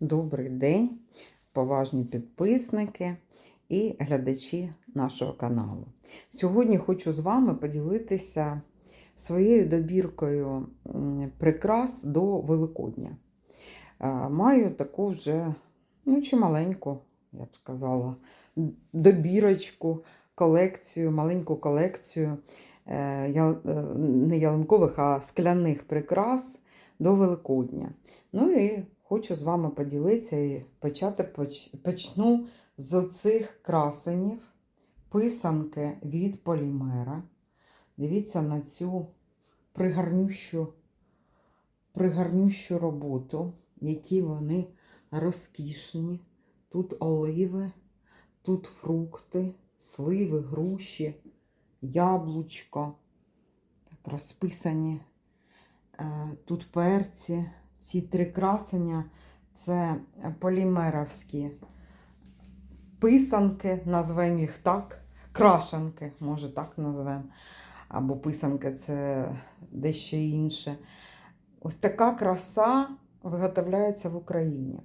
Добрий день, поважні підписники і глядачі нашого каналу. Сьогодні хочу з вами поділитися своєю добіркою прикрас до Великодня. Маю таку вже ну, чималеньку, я б сказала, добірочку, колекцію, маленьку колекцію е, е, не ялинкових, а скляних прикрас до Великодня. Ну і хочу з вами поділитися і почати почну з оцих красенів, писанки від полімера. Дивіться на цю пригарнющу, пригарнющу роботу, які вони розкішні. Тут оливи, тут фрукти, сливи, груші, яблучко. Так розписані. Е, Тут перці. Ці три красення це полімеровські писанки, назвемо їх так. Крашанки, може так назвемо. Або писанки це дещо інше. Ось така краса виготовляється в Україні.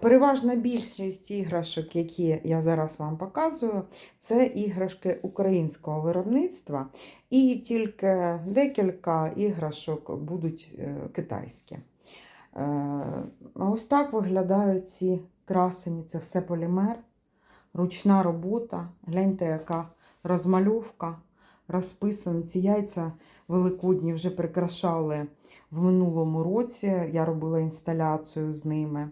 Переважна більшість іграшок, які я зараз вам показую, це іграшки українського виробництва, і тільки декілька іграшок будуть е, китайські. Е, Ось так виглядають ці красені. Це все полімер, ручна робота. Гляньте, яка розмальовка, розписані. Ці яйця великодні вже прикрашали в минулому році. Я робила інсталяцію з ними.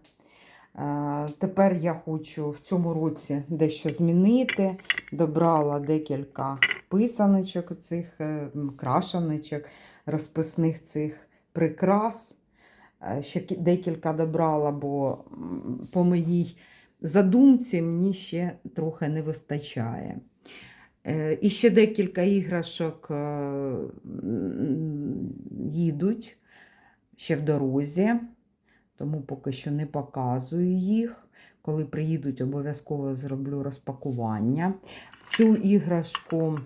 Е, Тепер я хочу в цьому році дещо змінити. Добрала декілька писаночок, цих е, крашаночок, розписних цих прикрас. Е, Ще декілька добрала, бо по моїй задумці мені ще трохи не вистачає. Е, І ще декілька іграшок е, їдуть ще в дорозі, тому поки що не показую їх. Коли приїдуть, обов'язково зроблю розпакування. Цю іграшку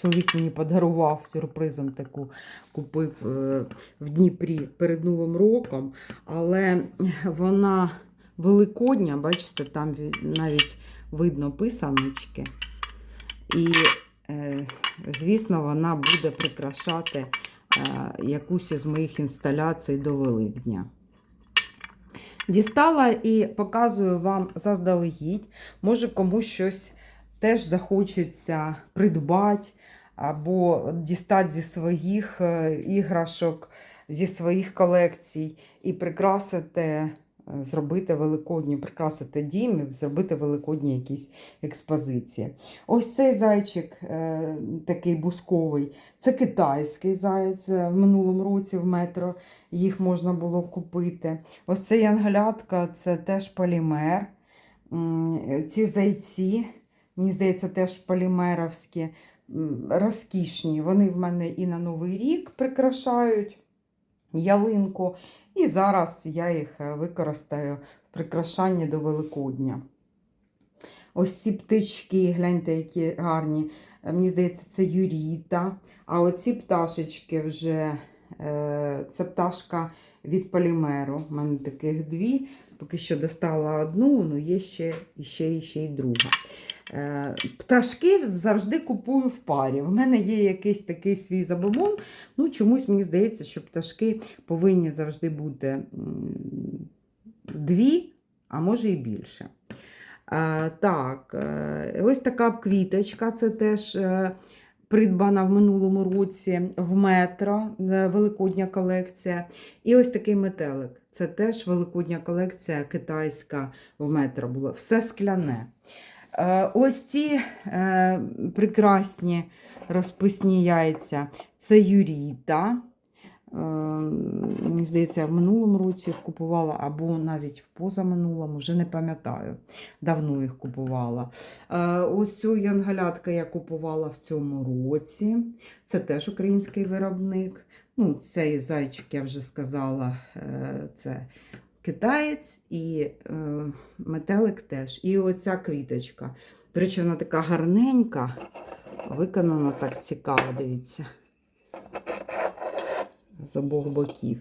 чоловік мені подарував сюрпризом таку, купив е, в Дніпрі перед Новим роком, але вона великодня, бачите, там навіть видно писаночки. І, е, звісно, вона буде прикрашати е, якусь із моїх інсталяцій до Великдня. Дістала і показую вам заздалегідь. Може, комусь щось теж захочеться придбати або дістати зі своїх е, іграшок, зі своїх колекцій і прикрасити, е, зробити великодні, прикрасити дім зробити великодні якісь експозиції. Ось цей зайчик е, такий бусковий, це китайський заяць е, в минулому році в метро їх можна було купити. Ось цей янголятка це теж полімер. Ці зайці, мені здається, теж полімеровські, розкішні. Вони в мене і на Новий рік прикрашають ялинку. І зараз я їх е, використаю в прикрашанні до Великодня. Ось ці птички, гляньте, які гарні. Е, Мені здається, це юріта. А оці пташечки вже е, це пташка від полімеру. У мене таких дві. Поки що достала одну, але є ще ще, ще й друга. Е, Пташки завжди купую в парі. В мене є якийсь такий свій забобон. Ну, чомусь мені здається, що пташки повинні завжди бути дві, а може і більше. Е, Так, е, ось така квіточка, це теж придбана в минулому році в метро, великодня колекція. І ось такий метелик. Це теж великодня колекція китайська в метро була. Все скляне. Е, Ось ці е, прекрасні розписні яйця. Це юріта. Е, Мені здається, в минулому році їх купувала, або навіть в позаминулому, вже не пам'ятаю. Давно їх купувала. Ось цю янголятка я купувала в цьому році. Це теж український виробник. Ну, Цей зайчик, я вже сказала, це китаєць і е, метелик теж. І оця квіточка. До речі, вона така гарненька, виконана так цікаво, дивіться. з обох боків.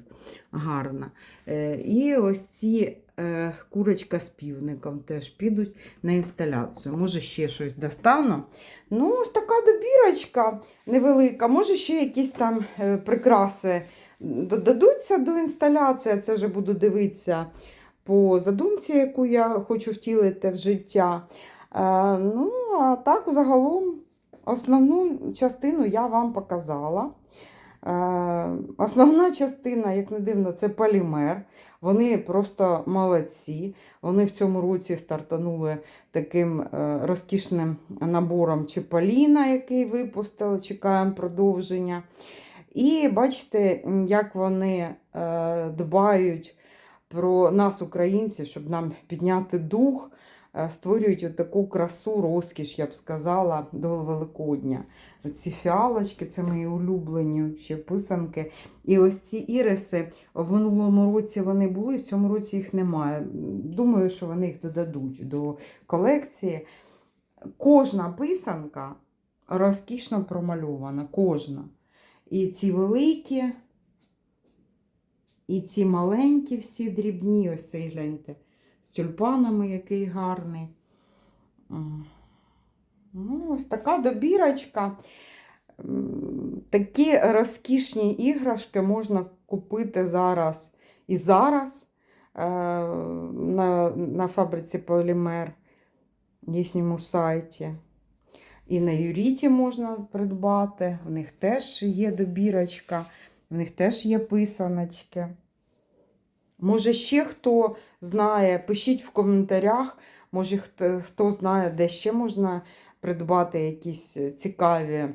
Гарна. Е, І ось ці е, курочка з півником теж підуть на інсталяцію. Може, ще щось достану. Ну, ось така добірочка невелика. Може, ще якісь там е, прикраси додадуться до інсталяції. Це вже буду дивитися по задумці, яку я хочу втілити в життя. Е, Ну, а так, загалом, основну частину я вам показала. Е, Основна частина, як не дивно, це полімер. Вони просто молодці. Вони в цьому році стартанули таким е, розкішним набором Чиполіна, який випустили. Чекаємо продовження. І бачите, як вони е, дбають про нас, українців, щоб нам підняти дух, е, створюють таку красу, розкіш, я б сказала, до Великодня. Ці фіалочки, це мої улюблені ще писанки. І ось ці іриси в минулому році вони були, в цьому році їх немає. Думаю, що вони їх додадуть до колекції. Кожна писанка розкішно промальована, кожна. І ці великі, і ці маленькі всі дрібні, ось цей гляньте, з тюльпанами, який гарний. Ну, ось така добірочка. Такі розкішні іграшки можна купити зараз і зараз е, на, на фабриці Полімер, їхньому сайті. І на Юріті можна придбати. В них теж є добірочка, в них теж є писаночки. Може, ще хто знає, пишіть в коментарях. Може, хто, хто знає, де ще можна придбати якісь цікаві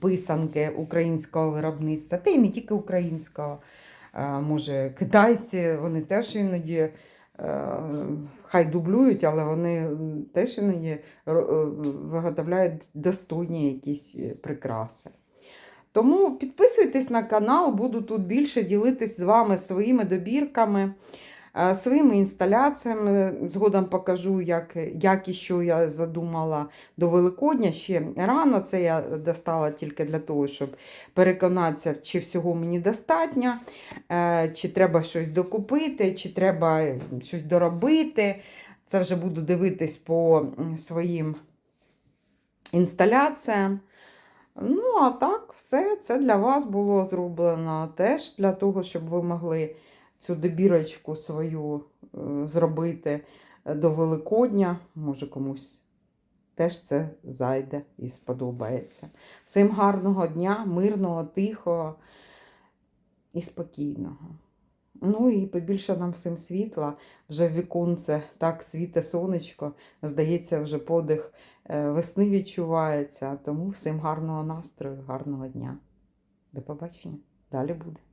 писанки українського виробництва. Та й не тільки українського. Може, китайці, вони теж іноді. Е, Хай дублюють, але вони теж іноді е, виготовляють достойні якісь е, прикраси. Тому підписуйтесь на канал, буду тут більше ділитись з вами своїми добірками, своїми інсталяціями. Згодом покажу, як, як і що я задумала до Великодня. Ще рано це я достала тільки для того, щоб переконатися, чи всього мені достатньо, е, чи треба щось докупити, чи треба щось доробити. Це вже буду дивитись по своїм інсталяціям. Ну, а так, все це для вас було зроблено теж для того, щоб ви могли цю добірочку свою е, зробити е, до Великодня. Може, комусь теж це зайде і сподобається. Всім гарного дня, мирного, тихого і спокійного. Ну і побільше нам всім світла. Вже в віконце так світе сонечко. Здається, вже подих е, весни відчувається. Тому всім гарного настрою, гарного дня. До побачення. Далі буде.